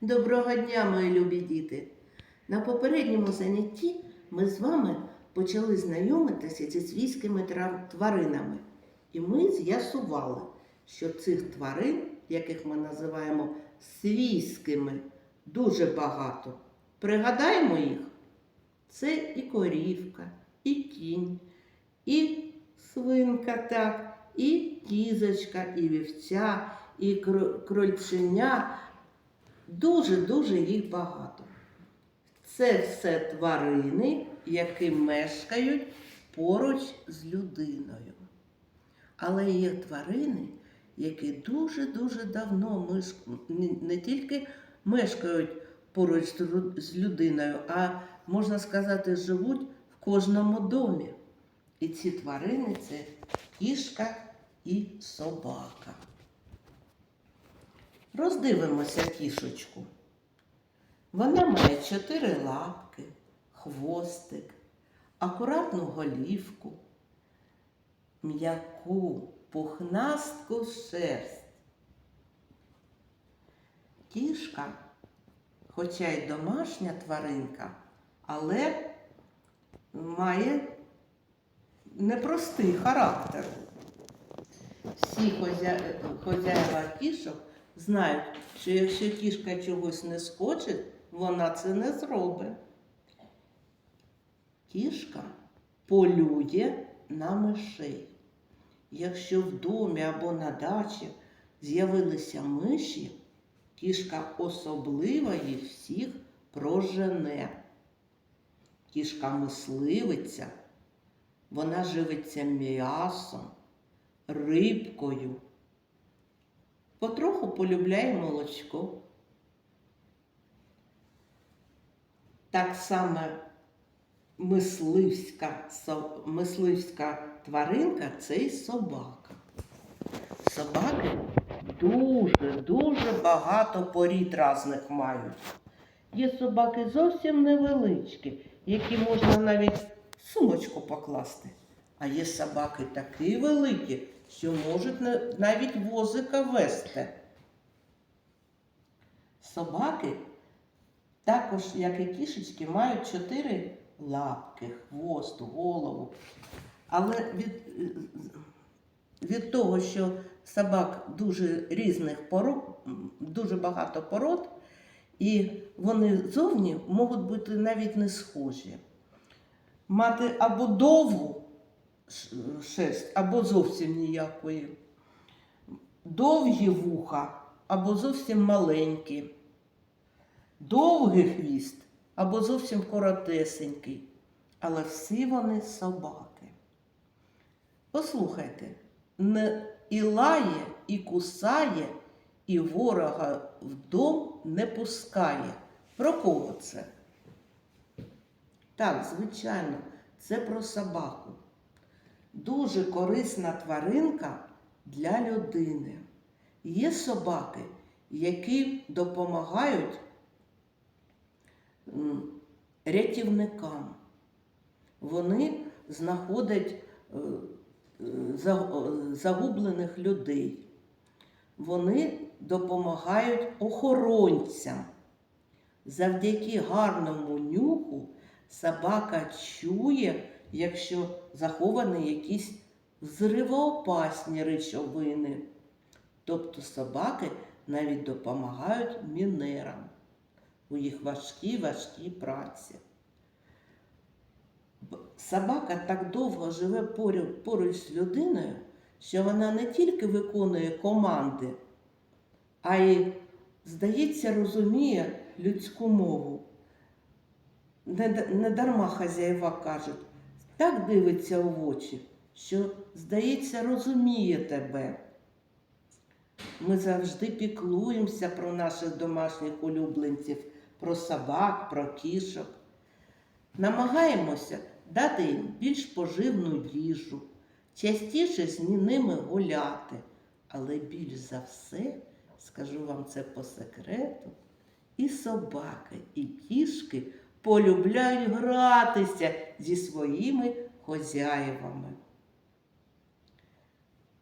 Доброго дня, мої любі діти! На попередньому занятті ми з вами почали знайомитися зі свійськими тваринами. І ми з'ясували, що цих тварин, яких ми називаємо свійськими, дуже багато. Пригадаємо їх? Це і корівка, і кінь, і свинка, так, і кізочка, і вівця, і крольченя. Дуже-дуже їх багато. Це все тварини, які мешкають поруч з людиною. Але є тварини, які дуже-дуже давно не- тільки мешкають поруч з людиною, а можна сказати, живуть в кожному домі. І ці тварини це кішка і собака. Роздивимося кішечку. Вона має чотири лапки, хвостик, акуратну голівку, м'яку, пухнастку шерсть. Кішка, хоча й домашня тваринка, але має непростий характер. Всі хозя... хозяїва кішок знають, що якщо кішка чогось не схоче, вона це не зробить. Кішка полює на мишей. Якщо в домі або на дачі з'явилися миші, кішка особливо їх всіх прожене. Кішка мисливиця, вона живиться м'ясом, рибкою. Потроху полюбляє молочко. Так само мисливська, мисливська тваринка це і собака. Собаки дуже-дуже багато порід різних мають. Є собаки зовсім невеличкі, які можна навіть в сумочку покласти. А є собаки такі великі, що можуть навіть возика вести. Собаки також, як і кішечки, мають чотири лапки, хвост, голову. Але від, від того, що собак дуже різних пород, дуже багато пород, і вони зовні можуть бути навіть не схожі. Мати або довгу шерсть, або зовсім ніякої. Довгі вуха або зовсім маленькі. Довгий хвіст або зовсім коротесенький. Але всі вони собаки. Послухайте, не і лає, і кусає, і ворога в не пускає. Про кого це? Так, звичайно, це про собаку. Дуже корисна тваринка для людини. Є собаки, які допомагають рятівникам. Вони знаходять е, е, за- загублених людей. Вони допомагають охоронцям. Завдяки гарному нюху собака чує, якщо заховані якісь взривоопасні речовини. Тобто собаки навіть допомагають мінерам у їх важкій важкій праці. Собака так довго живе поруч з людиною, що вона не тільки виконує команди, а й, здається, розуміє людську мову. Не, дарма хазяїва кажуть, так дивиться в очі, що, здається, розуміє тебе. Ми завжди піклуємося про наших домашніх улюбленців, про собак, про кішок. Намагаємося дати їм більш поживну їжу, частіше з ними гуляти. Але більш за все, скажу вам це по секрету, і собаки, і кішки полюбляють гратися зі своїми хозяєвами.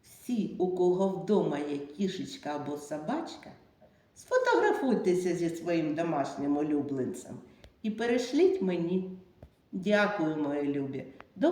Всі, у кого вдома є кішечка або собачка, Сфотографуйтеся зі своїм домашнім улюбленцем і перешліть мені. Дякую, мої любі,